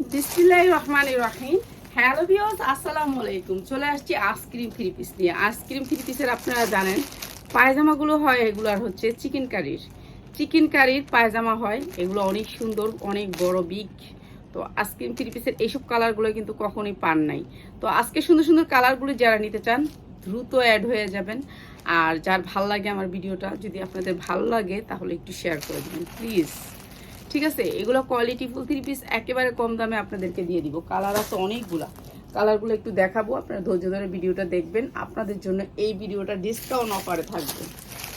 রহমানির রহিম। Hello viewers আসসালামু আলাইকুম। চলে আসছি আইসক্রিম থ্রি পিস নিয়ে। আইসক্রিম থ্রি পিসের আপনারা জানেন, পায়জামাগুলো হয় এগুলো আর হচ্ছে চিকেন কারির। চিকেন কারির পায়জামা হয়, এগুলো অনেক সুন্দর, অনেক বড় বিগ তো আইসক্রিম থ্রি পিসের এইসব কালারগুলো কিন্তু কখনোই পান নাই। তো আজকে সুন্দর সুন্দর কালারগুলো যারা নিতে চান, দ্রুত অ্যাড হয়ে যাবেন। আর যার ভালো লাগে আমার ভিডিওটা, যদি আপনাদের ভালো লাগে, তাহলে একটু শেয়ার করে দেবেন প্লিজ ঠিক আছে? এগুলো কোয়ালিটি ফুল থ্রি পিস একেবারে কম দামে আপনাদেরকে দিয়ে দিব। কালার আছে অনেকগুলা। কালারগুলো একটু দেখাবো, আপনারা ধৈর্য ধরে ভিডিওটা দেখবেন। আপনাদের জন্য এই ভিডিওটা ডিসকাউন্ট অফারে থাকবে।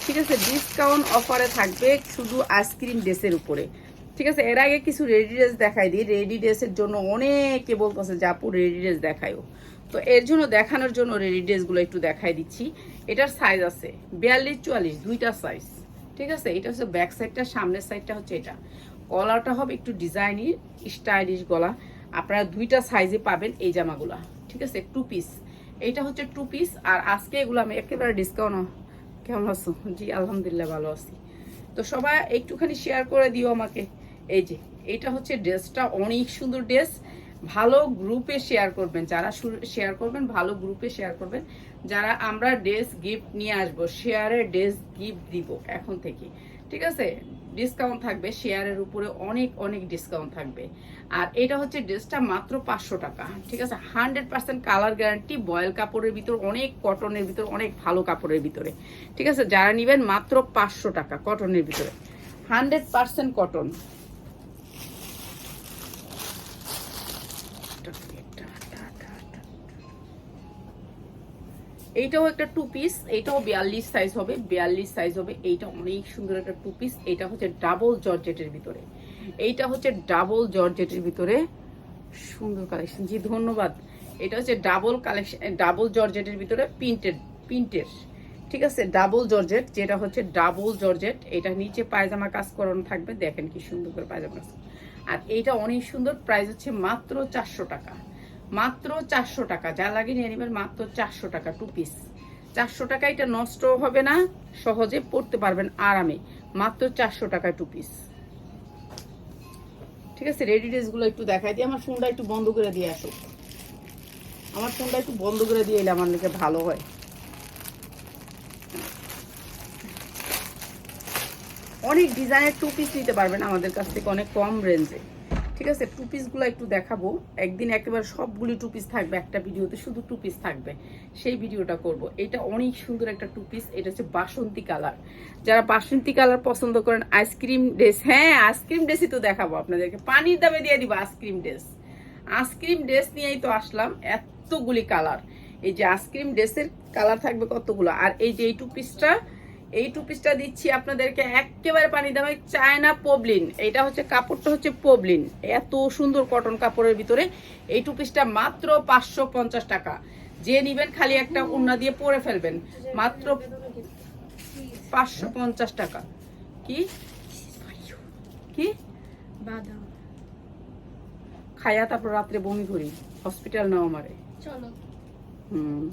ঠিক আছে? ডিসকাউন্ট অফারে থাকবে শুধু আইসক্রিম ড্রেসের উপরে। ঠিক আছে? এর আগে কিছু রেডি ড্রেস দেখাই দিই। রেডি ড্রেসের জন্য অনেকে বলতেছে আপু রেডি ড্রেস দেখায়ও। তো এর জন্য, দেখানোর জন্য রেডি ড্রেসগুলো একটু দেখাই দিচ্ছি। এটার সাইজ আছে বিয়াল্লিশ চুয়াল্লিশ, দুইটা সাইজ ঠিক আছে? এটা হচ্ছে ব্যাক সাইডটা সামনের সাইডটা হচ্ছে এটা। গলাটা হবে একটু ডিজাইনি, স্টাইলিশ গলা। আপনারা দুইটা সাইজে পাবেন এই জামাগুলা, ঠিক আছে? টু পিস এইটা হচ্ছে টু পিস আর আজকে এগুলো আমি একেবারে ডিসকাউন্ট কেমন আছো? জি, আলহামদুলিল্লাহ ভালো আছি। তো সবাই একটুখানি শেয়ার করে দিও আমাকে। এই যে, এইটা হচ্ছে ড্রেসটা, অনেক সুন্দর ড্রেস। ভালো গ্রুপে শেয়ার করবেন। যারা শেয়ার করবেন, ভালো গ্রুপে শেয়ার করবেন। যারা আমরা ড্রেস গিফট নিয়ে আসব শেয়ারে ড্রেস গিফট দিব এখন থেকে, ঠিক আছে? ডিসকাউন্ট থাকবে শেয়ারের উপরে অনেক অনেক ডিসকাউন্ট থাকবে। আর এটা হচ্ছে ড্রেসটা মাত্র পাঁচশো টাকা, ঠিক আছে? Hundred percent colour guarantee boil কাপড়ের ভিতর অনেক কটনের ভিতর অনেক ভালো কাপড়ের ভিতরে, ঠিক আছে? যারা নেবেন মাত্র পাঁচশো টাকা কটনের ভিতরে। হান্ড্রেড পার্সেন্ট কটন এইটাও একটা টু পিস এইটাও বিয়াল্লিশ সাইজ হবে, বিয়াল্লিশ সাইজ হবে, এইটা অনেক সুন্দর একটা টু পিস এইটা হচ্ছে ডাবল জর্জেটের ভিতরে। এইটা হচ্ছে ডাবল জর্জেটের ভিতরে সুন্দর কালেকশন জি, ধন্যবাদ। এটা হচ্ছে ডাবল কালেকশন ডাবল জর্জেটের ভিতরে প্রিন্টেড প্রিন্টের ঠিক আছে? ডাবল জর্জেট, যেটা হচ্ছে ডাবল জর্জেট, এটা নিচে পায়জামা কাজ করানো থাকবে, দেখেন কি সুন্দর করে পায়জামা। আর এইটা অনেক সুন্দর প্রাইস হচ্ছে মাত্র চারশো টাকা। মাত্র চারশো টাকা। যা লাগে নিয়ে নেবেন মাত্র চারশো টাকা টু পিস চারশো টাকা এটা নষ্ট হবে না, সহজে পড়তে পারবেন আরামে। মাত্র চারশো টাকা টু পিস ঠিক আছে রেডি ড্রেসগুলো একটু দেখাই দিই। আমার ফোনটা একটু বন্ধ করে দিয়ে আসো। আমার ফোনটা একটু বন্ধ করে দিয়ে এলে আমার নাকি ভালো হয়। অনেক ডিজাইনের টু পিস নিতে পারবেন আমাদের কাছ থেকে, অনেক কম রেঞ্জে ঠিক আছে টু পিসগুলো একটু দেখাবো। একদিন একেবারে সবগুলি টু পিস থাকবে, একটা ভিডিওতে শুধু টু পিস থাকবে। সেই ভিডিওটা করব। এটা অনেক সুন্দর একটা টু পিস এটা হচ্ছে বাসন্তী কালার। যারা বাসন্তী কালার পছন্দ করেন আইসক্রিম ড্রেস হ্যাঁ আইসক্রিম ড্রেসই তো দেখাবো আপনাদেরকে। পানির দামে দিয়ে দিব আইসক্রিম ড্রেস আইসক্রিম ড্রেস নিয়েই তো আসলাম, এতগুলি কালার। এই যে আইসক্রিম ড্রেসের কালার থাকবে কতগুলো? আর এই যে এই টু পিসটা এই টু পিসটা দিচ্ছি আপনাদেরকে একেবারে পানি দামে চায়না পবলিন এটা হচ্ছে কাপড়টা হচ্ছে পবলিন এত সুন্দর কটন কাপড়ের ভিতরে এই টু পিসটা মাত্র পাঁচশো পঞ্চাশ টাকা। যে নিবেন খালি একটা উন্না দিয়ে পরে ফেলবেন। মাত্র পাঁচশো পঞ্চাশ টাকা। কি? কি? খায়া তারপর রাত্রে বমি করি। হসপিটাল নাও আমারে। চলো। হুম।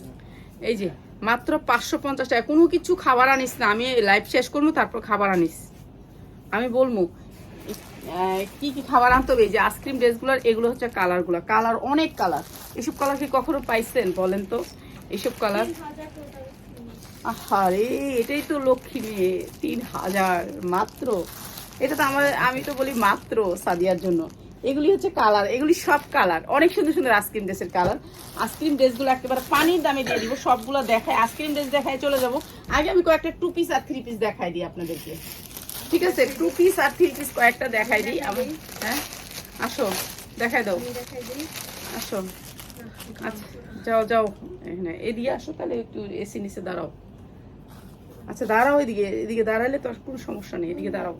এই যে মাত্র পাঁচশো পঞ্চাশ টাকা। কোনো কিছু খাবার আনিস না, আমি লাইফ শেষ করব, তারপর খাবার আনিস। আমি বলব কি কি খাবার আনতে হবে? যে আইসক্রিম ড্রেসগুলোর এগুলো হচ্ছে কালারগুলো কালার অনেক কালার এসব কালার কি কখনো পাইছেন, বলেন তো? এসব কালার আহারে এটাই তো লক্ষ্মী মেয়ে, তিন হাজার মাত্র। এটা তো আমার, আমি তো বলি মাত্র সাদিয়ার জন্য। এগুলি হচ্ছে কালার এগুলি সব কালার। অনেক সুন্দর সুন্দর আইসক্রিম ড্রেসের কালার। আইসক্রিম ড্রেসগুলো একেবারে পানির দামে দিয়ে দিব সবগুলো দেখায় আইসক্রিম ড্রেস দেখায় চলে যাব। আগে আমি কয়েকটা টু পিস আর থ্রি পিস দেখাই দিই আপনাদেরকে। ঠিক আছে? টু পিস আর থ্রি পিস কয়েকটা দেখাই দিই। আমি হ্যাঁ? আসো দেখাই দাও আসো। আচ্ছা যাও যাও। এখানে এদিকে আসো তাহলে একটু এসি নিচে দাঁড়াও। আচ্ছা দাঁড়াও এদিকে এদিকে দাঁড়ালে তো আর কোনো সমস্যা নেই। এদিকে দাঁড়াও।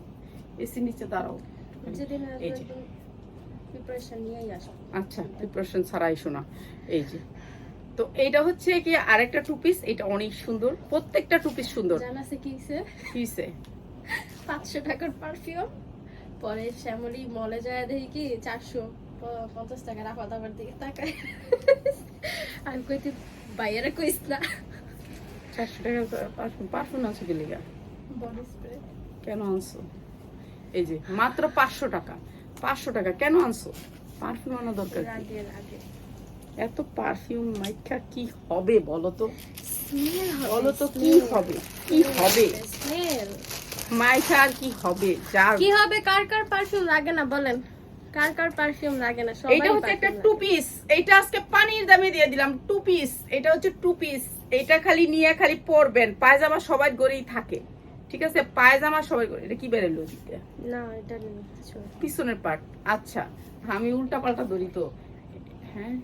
এসি নিচে দাঁড়াও। এই যে। প্রিপারেশন নিয়েই আসো। আচ্ছা প্রিপারেশন ছাড়াই শোনা। এই যে। তো এইটা হচ্ছে কি আরেকটা টু পিস এটা অনেক সুন্দর। প্রত্যেকটা টু পিস সুন্দর। জানাছে কি হইছে? পিসে পাঁচশো টাকার পারফিউম পরে শ্যামলি মলে যায় দেখি কি চারশো প- পঞ্চাশ টাকা রাখা দাবার দিকে তাকায়। আমি কইতে বাইরে কইস না। চারশো টাকা পারফিউম পারফিউম আছে কি লিগা? বডি স্প্রে কেন আনছো? এই যে মাত্র পাঁচশো টাকা। পাঁচশো টাকা। কেন আনছো? পারফিউম আনা দরকার এত পারফিউম মাইখা কি হবে বলো তো বলো তো কি হবে? কি হবে? মাইখা আর কি হবে? যার কি হবে? কার কার পারফিউম লাগে না বলেন? কার কার পারফিউম লাগে না? সবাই এইটা হচ্ছে একটা টু পিস এইটা আজকে পানির দামে দিয়ে দিলাম টু পিস এটা হচ্ছে টু পিস এটা খালি নিয়ে খালি পরবেন। পায়জামা সবাই গড়েই থাকে। ঠিক আছে পায়জামা সবাই করে এটা কি বেরোলো না এটা পিছনের পার্ট আচ্ছা আমি উল্টা পাল্টা ধরি তো। হ্যাঁ?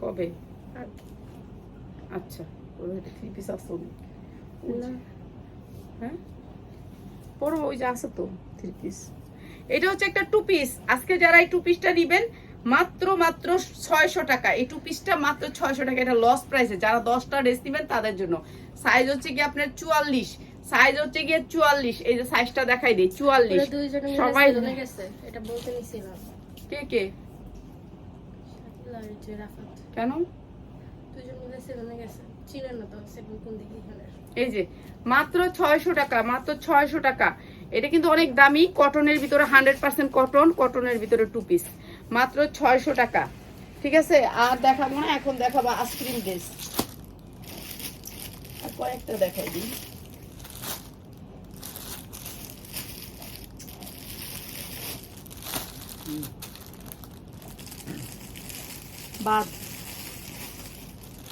কবে? আচ্ছা থ্রি পিস আসতো হ্যাঁ? পরবো ওই যে আছে তো থ্রি পিস এটা হচ্ছে একটা টু পিস আজকে যারা এই টু পিসটা নিবেন মাত্র মাত্র ছয়শো টাকা। এই টু পিসটা মাত্র ছয়শো টাকা। এটা লস প্রাইসে যারা দশটা ড্রেস নিবেন তাদের জন্য। সাইজ হচ্ছে কি আপনার চুয়াল্লিশ। সাইজ হচ্ছে গিয়ে চুয়াল্লিশ। এই যে সাইজটা দেখাই দিই চুয়াল্লিশ। সবাই এটা বলতে নিছিলাম। কে কে? কেন? এই যে মাত্র ছয়শো টাকা মাত্র ছয়শো টাকা। এটা কিন্তু অনেক দামি কটনের ভিতরে হান্ড্রেড পার্সেন্ট কটন কটনের ভিতরে টু পিস মাত্র ছয়শো টাকা। ঠিক আছে? আর দেখাবো না এখন দেখাবো আইসক্রিম ড্রেস কয়েকটা দেখাই দিই। বাদ।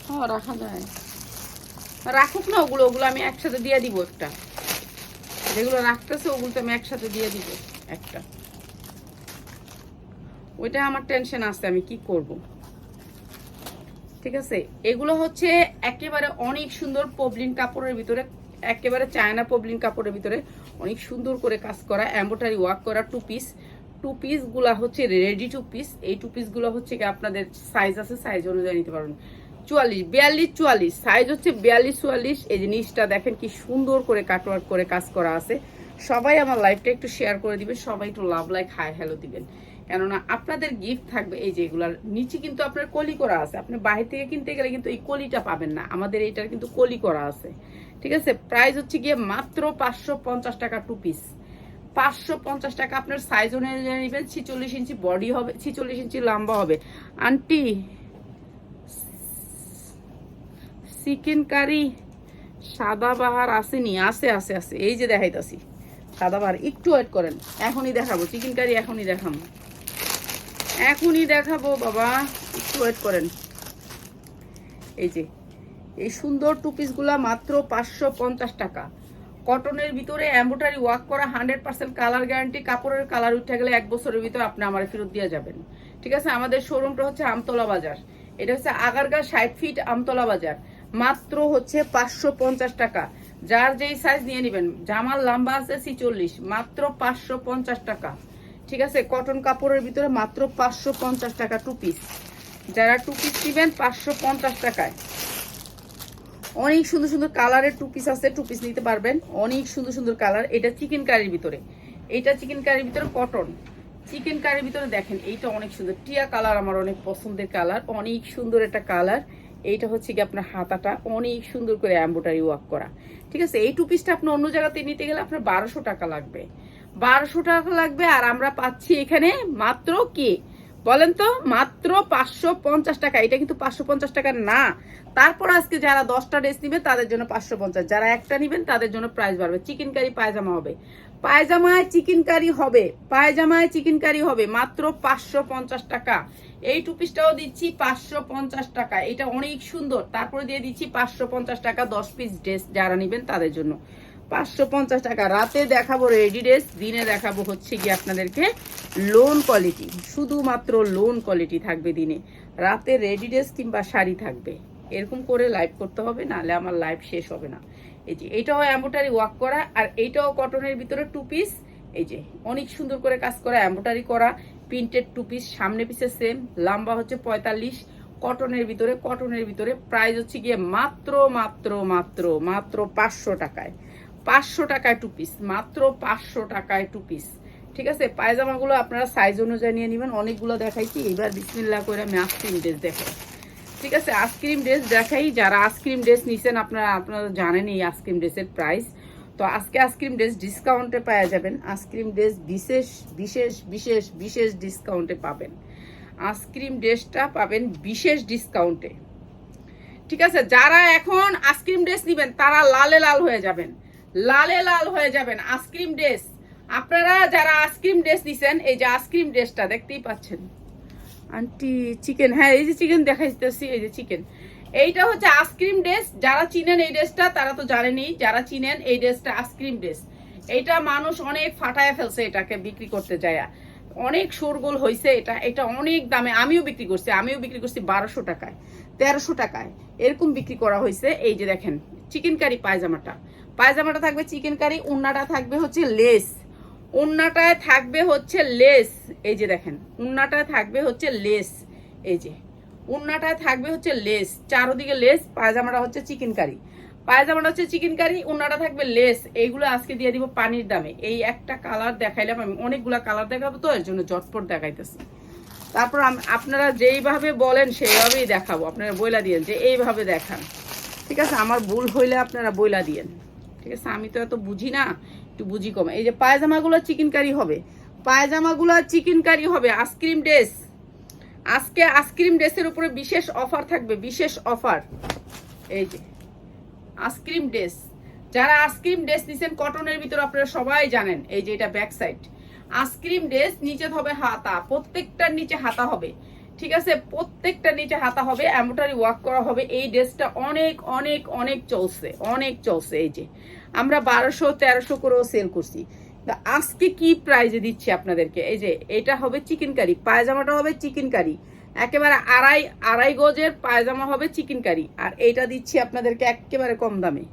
হ্যাঁ রাখা যায়। রাখুক না ওগুলো ওগুলো আমি একসাথে দিয়ে দিব একটা। যেগুলো রাখতেছে ওগুলো তো আমি একসাথে দিয়ে দিব একটা। ওইটা আমার টেনশন আছে, আমি কি করব? ঠিক আছে? এগুলো হচ্ছে একেবারে অনেক সুন্দর পবলিন কাপড়ের ভিতরে, একেবারে চায়না পবলিন কাপড়ের ভিতরে অনেক সুন্দর করে কাজ করা এম্বোটারি ওয়ার্ক করা টু পিস টু পিসগুলা হচ্ছে রেডি টু পিস এই টু পিসগুলো হচ্ছে কি আপনাদের সাইজ আছে সাইজ অনুযায়ী নিতে পারবেন। চুয়াল্লিশ, বিয়াল্লিশ, চুয়াল্লিশ। সাইজ হচ্ছে বিয়াল্লিশ, চুয়াল্লিশ। এই জিনিসটা দেখেন কি সুন্দর করে কাটওয়ার্ক করে কাজ করা আছে। সবাই আমার লাইফটা একটু শেয়ার করে দিবেন, সবাই একটু লাভ লাইক হাই হ্যালো দিবেন। কেননা আপনাদের গিফট থাকবে এই যে এগুলার। নিচে কিন্তু আপনার কলি করা আছে। আপনি বাইরে থেকে কিনতে গেলে কিন্তু এই কলিটা পাবেন না। আমাদের এইটার কিন্তু কলি করা আছে। ঠিক আছে? প্রাইস হচ্ছে গিয়ে মাত্র পাঁচশো পঞ্চাশ টাকা টু পিস পাঁচশো পঞ্চাশ টাকা আপনার সাইজ অনুযায়ী নেবেন। ছিচল্লিশ ইঞ্চি বডি হবে, ছিচল্লিশ ইঞ্চি লম্বা হবে। আন্টি চিকেন কারি সাদা বাহার আসেনি। আছে আছে আছে এই যে দেখাইতাছি। সাদা বাহার একটু ওয়েট করেন। এখনই দেখাবো। চিকেন কারি এখনই দেখাবো। এখনই দেখাবো, বাবা। একটু ওয়েট করেন। এই যে, এই সুন্দর টু পিসগুলা মাত্র পাঁচশো পঞ্চাশ টাকা। কটনের ভিতরে এম্বোটারি ওয়ার্ক করা হান্ড্রেড পার্সেন্ট কালার গ্যারান্টি কাপড়ের কালার উঠে গেলে এক বছরের ভিতরে আপনি আমার ফেরত দিয়ে যাবেন। ঠিক আছে? আমাদের শোরুমটা হচ্ছে আমতলা বাজার। এটা হচ্ছে আগারগা ষাট ফিট আমতলা বাজার। মাত্র হচ্ছে পাঁচশো পঞ্চাশ টাকা। যার যেই সাইজ নিয়ে নেবেন, জামার লম্বা আছে ছিচল্লিশ, মাত্র পাঁচশো পঞ্চাশ টাকা। ঠিক আছে, কটন কাপড়ের ভিতরে মাত্র পাঁচশো পঞ্চাশ টাকা টু পিস যারা টু পিস নেবেন, পাঁচশো পঞ্চাশ টাকায়। অনেক সুন্দর সুন্দর কালারের টু পিস আছে টু পিস নিতে পারবেন। অনেক সুন্দর সুন্দর কালার। এটা চিকেন কারির ভিতরে। এটা চিকেন কারির ভিতরে কটন চিকেন কারির ভিতরে দেখেন, এইটা অনেক সুন্দর। টিয়া কালার আমার অনেক পছন্দের কালার। অনেক সুন্দর একটা কালার। এইটা হচ্ছে কি আপনার হাতাটা। অনেক সুন্দর করে এম্বোটারি ওয়ার্ক করা। ঠিক আছে, এই টু পিসটা আপনি অন্য জায়গাতে নিতে গেলে আপনার বারোশো টাকা লাগবে। বারোশো টাকা লাগবে, আর আমরা পাচ্ছি এখানে মাত্র কি? বলেন তো, মাত্র পাঁচশো পঞ্চাশ টাকা। এটা কিন্তু পাঁচশো পঞ্চাশ টাকা না। তারপর আজকে যারা দশটা ড্রেস নিবে, তাদের জন্য পাঁচশো পঞ্চাশ। যারা একটা নিবেন, তাদের জন্য প্রাইস বাড়বে। চিকেন কারি পায়জামা হবে। পায়জামায় চিকেন কারি হবে। পায়জামায় চিকেন কারি হবে। মাত্র পাঁচশো পঞ্চাশ টাকা। এই টু পিসটাও দিচ্ছি পাঁচশো পঞ্চাশ টাকা। এটা অনেক সুন্দর। তারপরে দিয়ে দিচ্ছি পাঁচশো পঞ্চাশ টাকা দশ পিস ড্রেস যারা নিবেন, তাদের জন্য। পাঁচশো পঞ্চাশ টাকা। রাতে দেখাবো রেডি দিনে দেখাবো হচ্ছে কি আপনাদেরকে লোন কোয়ালিটি শুধুমাত্র লোন কোয়ালিটি থাকবে দিনে। রাতে রেডি কিংবা শাড়ি থাকবে। এরকম করে লাইভ করতে হবে, নাহলে আমার লাইভ শেষ হবে না। এই যে, এটাও অ্যাম্বোটারি ওয়ার্ক করা, আর এইটাও কটনের ভিতরে টু পিস এই যে, অনেক সুন্দর করে কাজ করা অ্যাম্বোটারি করা প্রিন্টেড টু পিস সামনে পিসে সেম লম্বা হচ্ছে পঁয়তাল্লিশ। কটনের ভিতরে কটনের ভিতরে প্রাইস হচ্ছে গিয়ে মাত্র মাত্র মাত্র মাত্র পাঁচশো টাকায়। পাঁচশো টাকায় টু পিস মাত্র পাঁচশো টাকায় টু পিস ঠিক আছে? পায়জামাগুলো আপনারা সাইজ অনুযায়ী নিয়ে নেবেন। অনেকগুলো দেখাইছি। এবার বিসমিল্লা করে আমি আইসক্রিম ড্রেস দেখাই। ঠিক আছে? আইসক্রিম ড্রেস দেখাই। যারা আইসক্রিম ড্রেস নিছেন, আপনারা আপনারা জানেন এই আইসক্রিম ড্রেসের প্রাইস তো আজকে আইসক্রিম ড্রেস ডিসকাউন্টে পাওয়া যাবেন। আইসক্রিম ড্রেস বিশেষ বিশেষ বিশেষ বিশেষ ডিসকাউন্টে পাবেন। আইসক্রিম ড্রেসটা পাবেন বিশেষ ডিসকাউন্টে ঠিক আছে? যারা এখন আইসক্রিম ড্রেস নেবেন, তারা লালে লাল হয়ে যাবেন। লালে লাল হয়ে যাবেন আইসক্রিম ড্রেস আপনারা যারা আইসক্রিম ড্রেস নিছেন, এই যে আইসক্রিম ড্রেসটা দেখতেই পাচ্ছেন। আন্টি চিকেন হ্যাঁ এই যে চিকেন দেখাইতেছি, এই যে চিকেন এইটা হচ্ছে আইসক্রিম ড্রেস যারা চিনেন এই ড্রেসটা তারা তো জানেনই যারা চিনেন এই ড্রেসটা আইসক্রিম ড্রেস এইটা মানুষ অনেক ফাটায় ফেলছে এটাকে বিক্রি করতে যায়। অনেক শোরগোল হয়েছে এটা এটা অনেক দামে। আমিও বিক্রি করছি, আমিও বিক্রি করছি বারোশো টাকায়, তেরোশো টাকায়। এরকম বিক্রি করা হয়েছে এই যে দেখেন চিকেন কারি পায়জামাটা। পায়জামাটা থাকবে চিকেন কারি, উন্নাটা থাকবে হচ্ছে লেস। উন্নাটায় থাকবে হচ্ছে লেস। এই যে দেখেন, উন্নাটায় থাকবে হচ্ছে লেস। এই যে, উন্নাটায় থাকবে হচ্ছে লেস। চারোদিকে লেস, পায়জামাটা হচ্ছে চিকেন কারি। পায়জামাটা হচ্ছে চিকেন কারি, উন্নাটা থাকবে লেস। এইগুলো আজকে দিয়ে দিব পানির দামে। এই একটা কালার দেখাইলাম, আমি অনেকগুলা কালার দেখাবো তো, এর জন্য জটপট দেখাইতেছি। তারপর আপনারা যেইভাবে বলেন, সেইভাবেই দেখাবো। আপনারা বইলা দিয়েন যে এইভাবে দেখান। ঠিক আছে, আমার ভুল হইলে আপনারা বইলা দিয়েন। ঠিক আছে? আমি তো এত বুঝি না, একটু বুঝি কম। এই যে পায়জামাগুলো চিকেন কারি হবে। পায়জামাগুলো চিকেন কারি হবে আইসক্রিম ড্রেস আজকে আইসক্রিম ড্রেসের উপরে বিশেষ অফার থাকবে, বিশেষ অফার এই যে আইসক্রিম ড্রেস যারা আইসক্রিম ড্রেস নিছেন কটনের ভিতর আপনারা সবাই জানেন, এই যে এটা ব্যাক সাইড আইসক্রিম ড্রেস নিচে হবে হাতা, প্রত্যেকটার নিচে হাতা হবে। ঠিক আছে? প্রত্যেকটা নিচে হাতা হবে এমব্রয়ডারি ওয়ার্ক করা হবে। এই ড্রেসটা অনেক অনেক অনেক চলছে অনেক চলছে এই যে। আমরা বারোশো, তেরোশো করেও সেল করছি। আজকে কি প্রাইজে দিচ্ছি আপনাদেরকে? এই যে, এটা হবে চিকেন কারি পায়জামাটা হবে চিকেন কারি একেবারে আড়াই আড়াই গজের পায়জামা হবে চিকেন কারি আর এইটা দিচ্ছি আপনাদেরকে একেবারে কম দামে।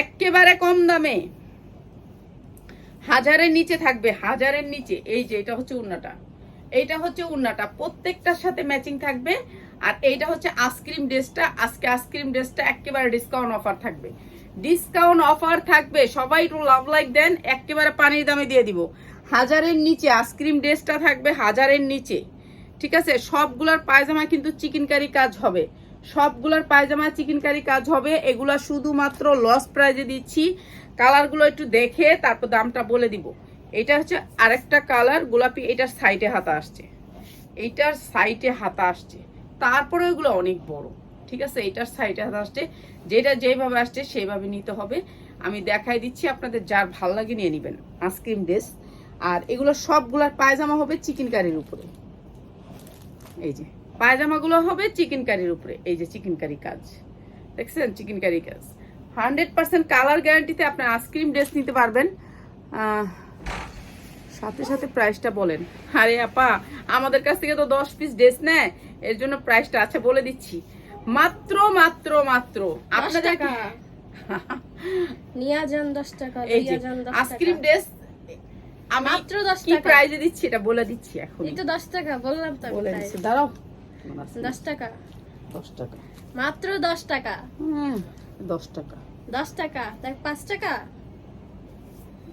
একেবারে কম দামে। হাজারের নিচে থাকবে, হাজারের নিচে। এই যে, এটা হচ্ছে উন্নাটা। এইটা হচ্ছে উন্নাটা। প্রত্যেকটার সাথে ম্যাচিং থাকবে। আর এইটা হচ্ছে আইসক্রিম ড্রেসটা আজকে আইসক্রিম ড্রেসটা একেবারে ডিসকাউন্ট অফার থাকবে। ডিসকাউন্ট অফার থাকবে। সবাই একটু লাভ লাইক দেন, একেবারে পানির দামে দিয়ে দিব। হাজারের নিচে আইসক্রিম ড্রেসটা থাকবে হাজারের নিচে। ঠিক আছে? সবগুলার পায়জামা কিন্তু চিকেন কারি কাজ হবে। সবগুলার পায়জামা চিকেন কারি কাজ হবে। এগুলা শুধুমাত্র লস প্রাইজে দিচ্ছি। কালারগুলো একটু দেখে তারপর দামটা বলে দিব। এটা হচ্ছে আরেকটা কালার, গোলাপি, এটার সাইডে হাতা আসছে। এইটার সাইডে হাতা আসছে। তারপরে ওগুলো অনেক বড়, ঠিক আছে? এটার সাইডে হাতা আসছে। যেটা যেভাবে আসছে সেইভাবে নিতে হবে। আমি দেখাই দিচ্ছি আপনাদের, যার ভালো লাগে নিয়ে নেবেন। Ice cream dress. আর এগুলো সবগুলার পায়জামা হবে চিকেন কারির উপরে। এই যে, পায়জামাগুলো হবে চিকেন কারির উপরে। এই যে, চিকেন কারি কাজ। দেখছেন? চিকেন কারি কাজ। হান্ড্রেড পার্সেন্ট কালার গ্যারান্টিতে আপনার আইসক্রিম ড্রেস নিতে পারবেন। সাথে সাথে প্রাইসটা বলেন। আরে আপা আমাদের কাছ থেকে তো দশ পিস ড্রেস নেয় এর জন্য প্রাইসটা আছে বলে দিচ্ছি। মাত্র মাত্র মাত্র। আপনাদের টাকা। নিয়া যান দশ টাকা এই যে লিয়া যান দশ আইসক্রিম ড্রেস মাত্র দশ টাকা। প্রাইজে দিচ্ছি এটা বলে দিচ্ছি এখন। দশ টাকা বললাম তো বলে দিচ্ছি দাঁড়াও। দশ টাকা। দশ টাকা। মাত্র দশ টাকা। হুম, দশ টাকা। দশ টাকা পাঁচ টাকা।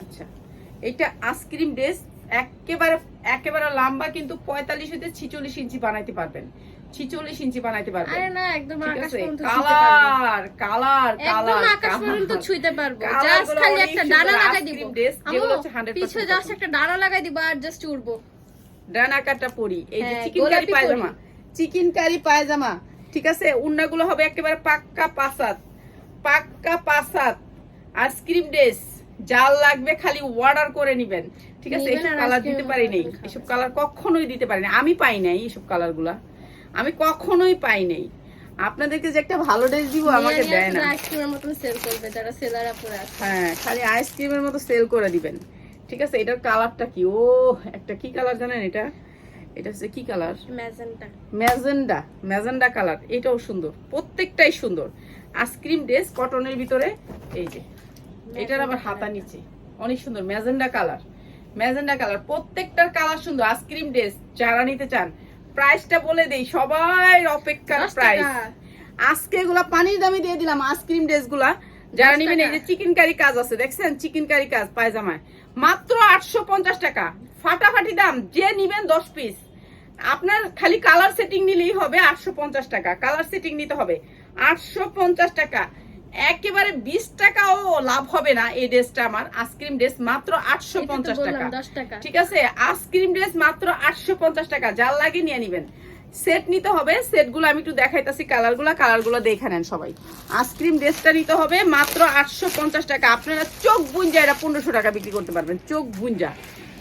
আচ্ছা। এটা আইসক্রিম ড্রেস একেবারে একেবারে লম্বা কিন্তু পঁয়তাল্লিশ হইতে ছিচল্লিশ ইঞ্চি বানাইতে পারবেন। ছিচল্লিশ ইঞ্চি বানাইতে পারবেন। আরে না একদম আকাশ পর্যন্ত কালার কালার কালার আকাশ পর্যন্ত ছুঁতে পারব। জাস্ট খালি একটা ডানা লাগাই দিব। যেগুলো হচ্ছে 100% পিছে জাস্ট একটা ডানা লাগাই দিব আর জাস্ট উড়বো। ডানা কাটা পরি। এই যে হ্যাঁ, চিকেন কারি পায়জামা। চিকেন কারি পায়জামা। ঠিক আছে? উন্নাগুলো হবে একেবারে পাক্কা পাসাত পাক্কা পাসাত আইসক্রিম ড্রেস জাল লাগবে খালি অর্ডার করে নিবেন। ঠিক আছে? এসব কালার দিতে পারি নাই এসব কালার কখনোই দিতে পারি না আমি পাই নাই এসব কালারগুলা। আমি কখনোই পাই নাই। আপনাদেরকে যে একটা ভালো ড্রেস দিব আমাকে দেয় না। আইসক্রিমের মতন সেল করবে যারা সেলার আপুরা হ্যাঁ খালি আইসক্রিমের মতো সেল করে দিবেন। ঠিক আছে? এটার কালারটা কি? ও একটা কি কালার জানেন এটা? এটা হচ্ছে কি colour magenta. Magenta. Magenta colour এটাও সুন্দর। প্রত্যেকটাই সুন্দর। আইসক্রিম ড্রেস কটনের ভিতরে এই যে এটার আবার হাতা নিচে। অনেক সুন্দর। ম্যাজেন্ডা কালার ম্যাজেন্ডা কালার প্রত্যেকটার কালার সুন্দর। আইসক্রিম ড্রেস যারা নিতে চান প্রাইসটা বলে দেই। সবাই অপেক্ষার প্রাইস আজকে এগুলা পানির দামে দিয়ে দিলাম আইসক্রিম ড্রেসগুলা। যারা নিবেন এই যে চিকেন কারি কাজ আছে দেখছেন? চিকেন কারি কাজ পায়জামায়। মাত্র আটশো পঞ্চাশ টাকা। ফাটাফাটি দাম। যে নিবেন দশ পিস আপনার খালি কালার সেটিং নিলেই হবে আটশো পঞ্চাশ টাকা। কালার সেটিং নিতে হবে। আটশো পঞ্চাশ টাকা। একেবারে বিশ টাকাও লাভ হবে না এই ড্রেসটা আমার। আইসক্রিম ড্রেস মাত্র আটশো পঞ্চাশ টাকা। ঠিক আছে? আইসক্রিম ড্রেস মাত্র আটশো পঞ্চাশ টাকা। যার লাগে নিয়ে নিবেন। সেট নিতে হবে। সেটগুলো আমি একটু দেখাইতাছি কালারগুলো। কালারগুলো দেখে নেন সবাই। আইসক্রিম ড্রেসটা নিতে হবে মাত্র আটশো পঞ্চাশ টাকা। আপনারা চোখ বুঞ্জা এটা পনেরোশো টাকা বিক্রি করতে পারবেন। চোখ বুঞ্জা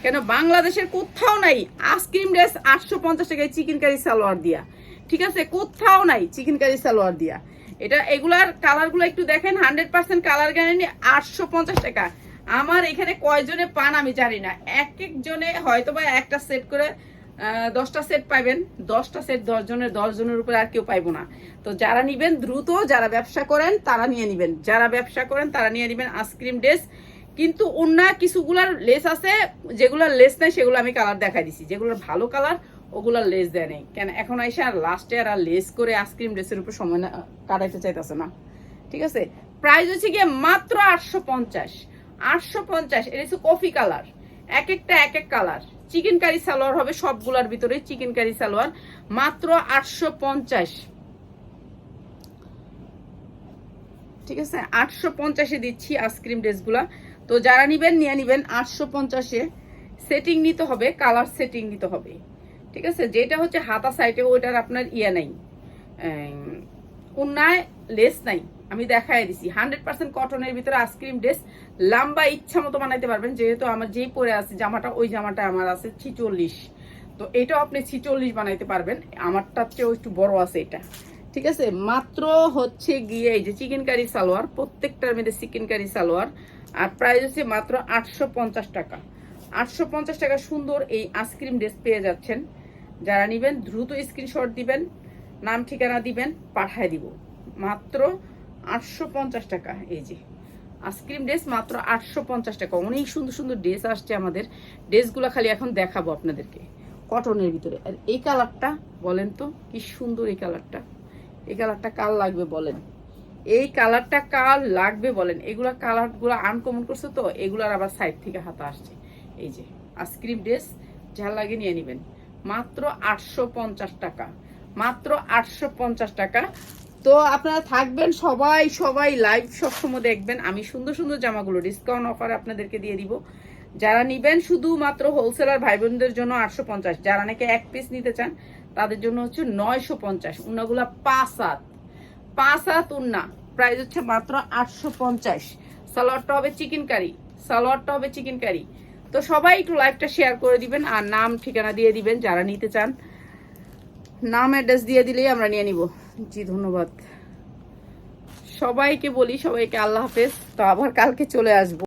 কেন বাংলাদেশের কোথাও নাই আইসক্রিম ড্রেস আটশো পঞ্চাশ টাকায় চিকেন কারি সালোয়ার দিয়া। ঠিক আছে? কোথাও নাই চিকেন কারি সালোয়ার দিয়া। এটা, এগুলার কালারগুলো একটু দেখেন, হান্ড্রেড পার্সেন্ট কালার গ্যারান্টি, আটশো পঞ্চাশ টাকা। আমার এখানে কয়জনে পান আমি জানি না। এক একজনে হয়তো বা একটা সেট করে দশটা সেট পাইবেন। দশটা সেট দশ জনের দশ জনের উপরে আর কেউ পাইবো না। তো যারা নিবেন দ্রুত, যারা ব্যবসা করেন, তারা নিয়ে নিবেন। যারা ব্যবসা করেন, তারা নিয়ে নিবেন আইসক্রিম ড্রেস। কিন্তু অন্য কিছুগুলার লেস আছে, যেগুলোর লেস নাই, সেগুলো আমি কালার দেখাই দিছি। যেগুলোর ভালো কালার ওগুলার লেস দেয় কেন? এখন এসে আর লাস্টে আর লেস করে আইসক্রিম ড্রেসের উপর সময় না কাটাইতে চাইতেছে না। ঠিক আছে? প্রাইস হচ্ছে গিয়ে মাত্র আটশো পঞ্চাশ। আটশো পঞ্চাশ, এটা হচ্ছে কফি কালার এক একটা, এক এক কালার চিকেন কারি সালোয়ার হবে সবগুলার ভিতরে চিকেন কারি সালোয়ার। মাত্র আটশো পঞ্চাশ। ঠিক আছে? আটশো পঞ্চাশে দিচ্ছি আইসক্রিম ড্রেসগুলা তো যারা নিবেন, নিয়ে নিবেন। আটশো পঞ্চাশে সেটিং নিতে হবে কালার সেটিং নিতে হবে। ঠিক আছে? যেটা হচ্ছে হাতা সাইডে ওইটার আপনার ইয়ে নাই। উন্নায় লেস নাই। আমি দেখাই দিছি। হান্ড্রেড পার্সেন্ট কটনের ভিতরে আইসক্রিম ড্রেস লম্বা ইচ্ছা মতো বানাইতে পারবেন। যেহেতু আমার যেই পরে আছে, জামাটা, ওই জামাটা আমার আছে ছিচল্লিশ। তো এটাও আপনি ছিচল্লিশ বানাইতে পারবেন। আমারটার চেয়েও একটু বড় আছে এটা। ঠিক আছে? মাত্র হচ্ছে গিয়ে এই যে চিকেন কারি সালোয়ার, প্রত্যেকটার মধ্যে চিকেন কারি সালোয়ার। আর প্রাইস হচ্ছে মাত্র আটশো পঞ্চাশ টাকা। আটশো পঞ্চাশ টাকা সুন্দর এই আইসক্রিম ড্রেস পেয়ে যাচ্ছেন। যারা নিবেন, দ্রুত স্ক্রিনশট দিবেন, নাম ঠিকানা দিবেন, পাঠায় দিব। মাত্র আটশো পঞ্চাশ টাকা, এই যে। আইসক্রিম ড্রেস মাত্র আটশো পঞ্চাশ টাকা। অনেক সুন্দর সুন্দর ড্রেস আসছে আমাদের। ড্রেসগুলো খালি এখন দেখাবো আপনাদেরকে। কটনের ভিতরে। আর এই কালারটা বলেন তো, কি সুন্দর এই কালারটা এই কালারটা কাল লাগবে, বলেন? এই কালারটা কাল লাগবে, বলেন? এগুলা কালারগুলো আনকমন করছে তো, এগুলার আবার সাইড থেকে হাতা আসছে। এই যে, আইসক্রিম ড্রেস, যা লাগে নিয়ে নেবেন। মাত্র আটশো পঞ্চাশ টাকা। মাত্র আটশো পঞ্চাশ টাকা। তো আপনারা থাকবেন সবাই সবাই লাইভ সবসময় দেখবেন। আমি সুন্দর সুন্দর জামাগুলো ডিসকাউন্ট অফার আপনাদেরকে দিয়ে দিব। যারা নিবেন শুধুমাত্র হোলসেলার ভাই বোনদের জন্য আটশো পঞ্চাশ। যারা নাকি এক পিস নিতে চান, তাদের জন্য হচ্ছে নয়শো পঞ্চাশ। উন্নাগুলা পাঁচ হাত। পাঁচ হাত উন্না। প্রাইস হচ্ছে মাত্র আটশো পঞ্চাশ। সালোয়ারটা হবে চিকেন কারি সালোয়ারটা হবে চিকেন কারি তো সবাই একটু লাইভটা শেয়ার করে দিবেন, আর নাম, ঠিকানা দিয়ে দিবেন, যারা নিতে চান। নাম অ্যাড্রেস দিয়ে দিলেই আমরা নিয়ে নিব। জি, ধন্যবাদ। সবাইকে বলি, সবাইকে আল্লাহ হাফেজ। তো আবার কালকে চলে আসব।